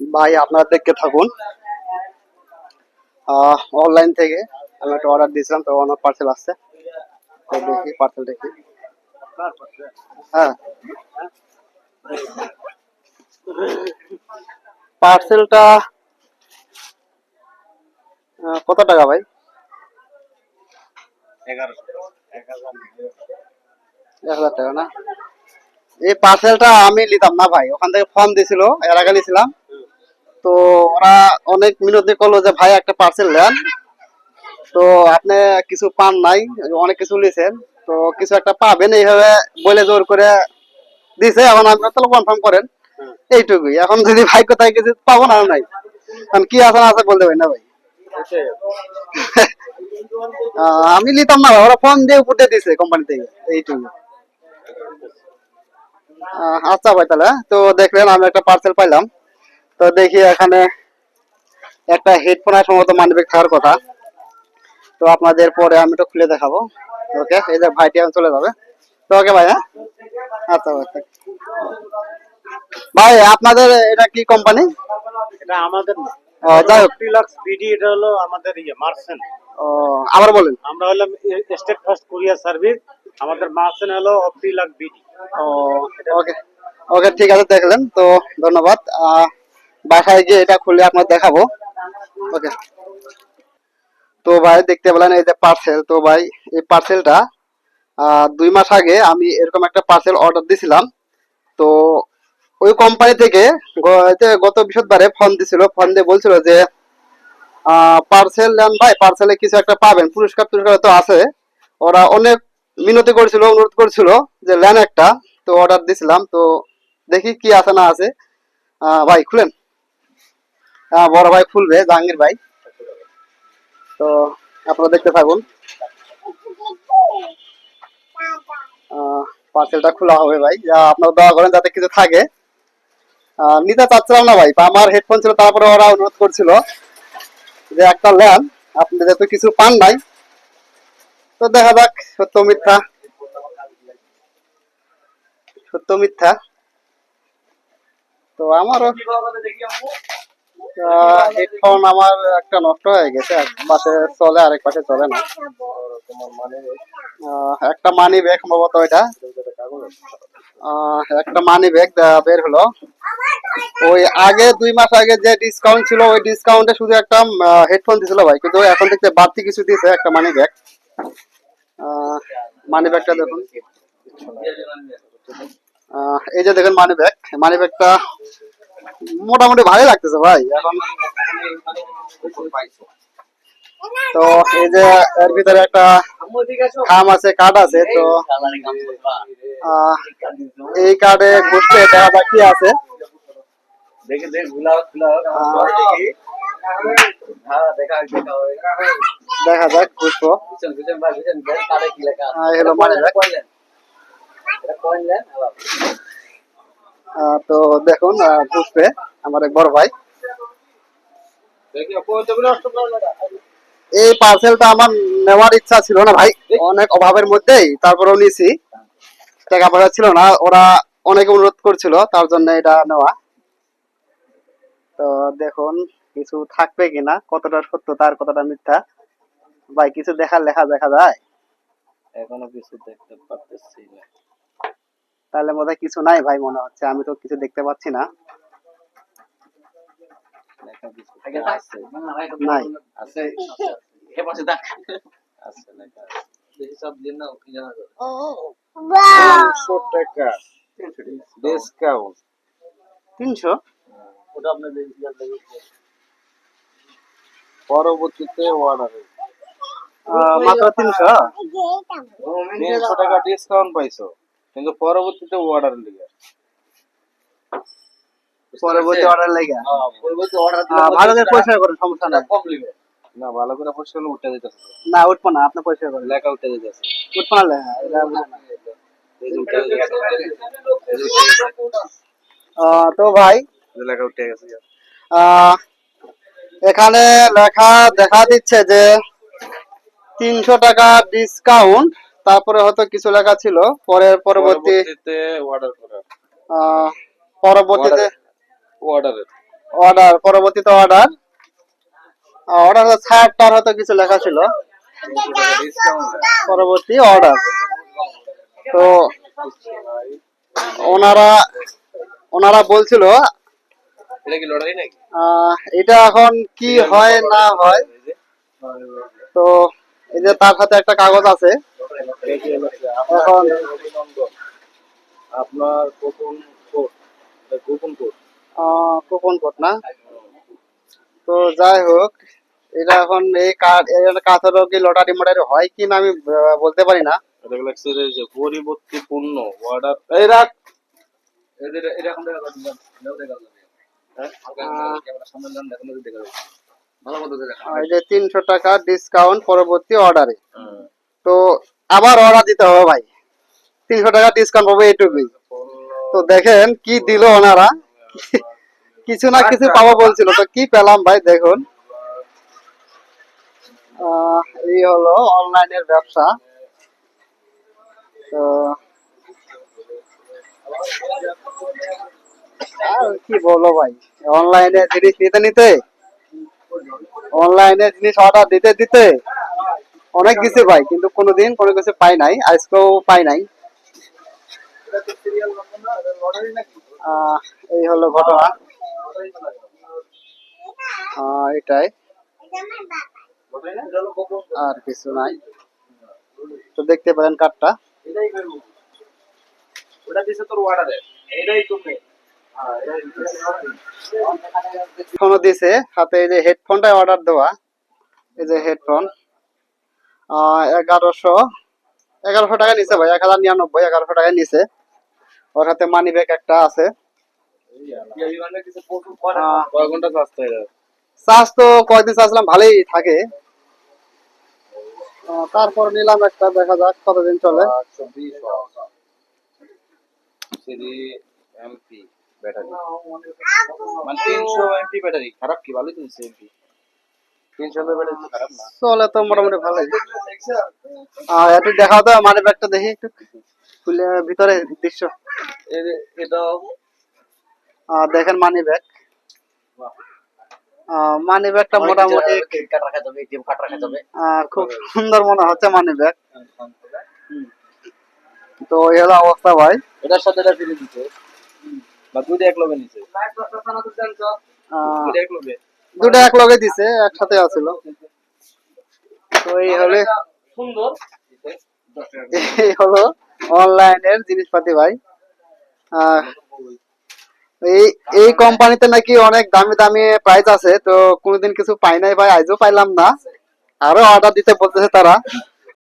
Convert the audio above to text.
ভাই, আপনারা দেখতে থাকুন। অনলাইন থেকে আমি একটা অর্ডার দিয়েছিলাম, তো আমার পার্সেল আসছে। দেখি পার্সেল দেখি। হ্যাঁ। পার্সেলটা কত টাকা ভাই? এক হাজার টাকা না? এই পার্সেলটা আমি নিতাম না ভাই, ওখান থেকে ফর্ম দিছিল এর আগে নিয়েছিলাম। তো ওরা অনেক মিনতি করল যে, ভাই, একটা পার্সেল নেন। তো আপনি কিছু পান নাই, অনেক কিছু নিয়েছেন তো কিছু একটা পাবেন, এইভাবে বলে জোর করে দিছে। এখন আপনি তাহলে কনফার্ম করেন। এইটুকুই। এখন যদি ভাই কোথায় কিছু পাবো না নাই। কারণ কি আছে না আছে বলতে পারি না ভাই। আমি নিতাম না ওরা ফোন দিয়ে উপর দিছে কোম্পানি থেকে। এইটুকু আচ্ছা ভাই তাহলে হ্যাঁ? তো দেখলেন, আমি একটা পার্সেল পাইলাম। তো দেখি এখানে একটা হেডফোন আর সম্ভবত মানিব্যাগ থাকার কথা। তো আপনাদের পরে আমি তো খুলে দেখাবো। ওকে এই যে ভাইটি এখন চলে যাবে। তো ওকে ভাই হ্যাঁ? আচ্ছা ভাই আপনাদের এটা কি কোম্পানি এটা আমাদের না। যাই হোক। ডিলাক্স বিডি এটা হলো আমাদের ইয়ে মার্সেন ও, আবার বলেন। আমরা হলাম স্টেট ফার্স্ট কুরিয়ার সার্ভিস আমাদের মার্সেন হলো অপটিলাক বিডি ও ওকে ওকে ঠিক আছে দেখলেন। তো ধন্যবাদ। বাসায় গিয়ে এটা খুলে আপনার দেখাবো। ওকে তো ভাই, দেখতে পেলেন এই যে পার্সেল তো ভাই, এই পার্সেলটা দুই মাস আগে আমি এরকম একটা পার্সেল অর্ডার দিছিলাম। তো ওই কোম্পানি থেকে গত বৃহস্পতিবারে ফোন দিছিল। ফোন দিয়ে বলছিল যে পার্সেল নেন ভাই পার্সেলে কিছু একটা পাবেন। পুরস্কার টুরস্কার তো আছে। ওরা অনেক মিনতি করছিল, অনুরোধ করছিল যে লেন একটা। তো অর্ডার দিছিলাম। তো দেখি কি আছে না আছে। ভাই, খুলেন। বড় ভাই খুলবে, জাহাঙ্গীর ভাই। তো আপনারা দেখতে থাকুন। পার্সেলটা খোলা হবে ভাই। আপনারা দয়া করেন যাতে কিছু থাকে। নিতে চাচ্ছিলাম না ভাই আমার হেডফোন ছিল, তারপরে ওরা অনুরোধ করছিল যে একটা লেন আপনি যেহেতু কিছু পান নাই, তো দেখা যাক, সত্য মিথ্যা। সত্য মিথ্যা। তো আমারও হেডফোন আমার একটা নষ্ট হয়ে গেছে, এক পাশে চলে, আরেক পাশে চলে না। একটা মানি ব্যাগ সম্ভবত এটা একটা মানি ব্যাগ বের হলো। ওই আগে, দুই মাস আগে যে ডিসকাউন্ট ছিল, ওই ডিসকাউন্টে শুধু একটা হেডফোন দিছিল ভাই। কিন্তু এখন থেকে বাড়তি কিছু দিয়েছে একটা মানি ব্যাগ মানি ব্যাগটা দেখুন। এই যে দেখেন মানি ব্যাগ মানি ব্যাগটা মোটামুটি ভালোই লাগতেছে ভাই এখন। তো এই যে এর ভিতরে একটা খাম আছে কার্ড আছে তো এই কার্ডে ঘুরতে দেখা যাক কি আছে। দেখে হ্যাঁ দেখা যাক ঘুরবো। এই হলো মানি ব্যাগ কইলেন এটা কইলেন আহ, তো দেখুন ঘুরবে আমার এক বড় ভাই। এই পার্সেলটা আমার নেওয়ার ইচ্ছা ছিল না ভাই, অনেক অভাবের মধ্যেই তারপরেও নিয়েছি। টাকা পয়সা ছিল না, ওরা অনেক অনুরোধ করছিল, তার জন্য এটা নেওয়া। তো দেখুন, কিছু থাকবে কিনা, কতটা সত্য তার কতটা মিথ্যা, ভাই, কিছু দেখার লেখা দেখা যায়? এখনও কিছু দেখতে পারতেছি না। তাহলে বোধহয় কিছু নাই ভাই মনে হচ্ছে আমি তো কিছু দেখতে পাচ্ছি না লেখা কিছু আছে নাই আছে হে পাশে দেখ আছে লেখা দেখি সব দিন না ওখানে জানা যাবে তিনশো টাকা ডিসকাউন্ট তিনশো ওটা আপনি পরবর্তীতে অর্ডার মাত্র তিনশো তিনশো টাকা ডিসকাউন্ট পাইছো কিন্তু পরবর্তীতে অর্ডার লিগে পরবর্তী অর্ডার লেগে পরবর্তী অর্ডার আহ, ভালো করে পরিষ্কার করেন সমস্যা নাই। কম লিবে না ভালো করে পরিষ্কার করলে উঠে যেতেছে না উঠবো না আপনি পরিষ্কার করেন। লেখা উঠে যেতেছে উঠবো না লেখা তো ভাই লেখা উঠে গেছে। এখানে লেখা দেখা দিচ্ছে যে তিনশো টাকা ডিসকাউন্ট তারপরে হয়তো কিছু লেখা ছিল পরে পরবর্তী পরবর্তীতে অর্ডার করা। পরবর্তীতে অর্ডার অর্ডার পরবর্তীতে অর্ডার অর্ডার ছাড়টার হয়তো কিছু লেখা ছিল। পরবর্তী অর্ডার তো ওনারা ওনারা বলছিল এটা এখন কি হয় না হয়। তো এই যে তার হাতে একটা কাগজ আছে। এখন আপনার গোপন কোড গোপন কোড? কুপন কোড না? তো যাই হোক এটা এখন এই কার্ড কি লটারি মটারি হয় কি না আমি বলতে পারি না। পরিবর্তী পূর্ণ অর্ডার এই রাখ। হ্যাঁ? তিনশো টাকা ডিসকাউন্ট পরবর্তী অর্ডারে তো আবার অর্ডার দিতে হবে ভাই। তিনশো টাকা ডিসকাউন্ট পাবো এইটুকুই। তো দেখেন কি দিল ওনারা। কিছু না কিছু পাবো বলছিল। তো কি পেলাম ভাই, দেখুন। এই হলো অনলাইনের ব্যবসা। তো কি বলো ভাই অনলাইনে জিনিস নিতে নিতে অনলাইনে জিনিস অর্ডার দিতে দিতে অনেক কিছু পাই, কিন্তু কোনোদিন কোনো কিছু পাই নাই আজকেও পাই নাই। এই হলো ঘটনা। এটাই। আর কিছু নাই। তো দেখতে পারেন কার্ডটা ফোনও দিছে, হাতে এই যে হেডফোনটা অর্ডার দেওয়া, এই যে হেডফোন এগারোশো এগারোশো টাকা নিছে ভাই, এক হাজার নিরানব্বই, এগারোশো টাকা নিছে। ওর হাতে মানি ব্যাগ একটা আছে। চার্জ তো কয়দিন চার্জলাম ভালোই থাকে। তারপর নিলাম একটা, দেখা যাক কতদিন চলে। ব্যাটারি মানে তিনশো এমপি ব্যাটারি খারাপ কি? ভালোই তুলছে এমপি তিনশো এমপি ব্যাটারি তো খারাপ না চলে তো মোটামুটি ভালোই। আহ, একটু দেখাও তো মানি ব্যাগটা দেখি একটু। খুলে ভিতরে দৃশ্য। আহ, দেখেন মানি ব্যাগ। মানি ব্যাগটা মোটামুটি খুব সুন্দর মনে হচ্ছে মানি ব্যাগ। তো এই হলো অবস্থা ভাই। এটার সাথে এটা ফ্রি দিতে। বা দুইটা এক লগে নিছে এক লগে দুটো এক লগে দিছে একসাথে আছিল। তো এই হলে সুন্দর। এই হলো অনলাইনের জিনিসপাতি ভাই। এই এই কোম্পানিতে নাকি অনেক দামি দামি প্রাইস আছে তো কোনোদিন কিছু পাই নাই ভাই আজও পাইলাম না। আরও অর্ডার দিতে বলতেছে তারা।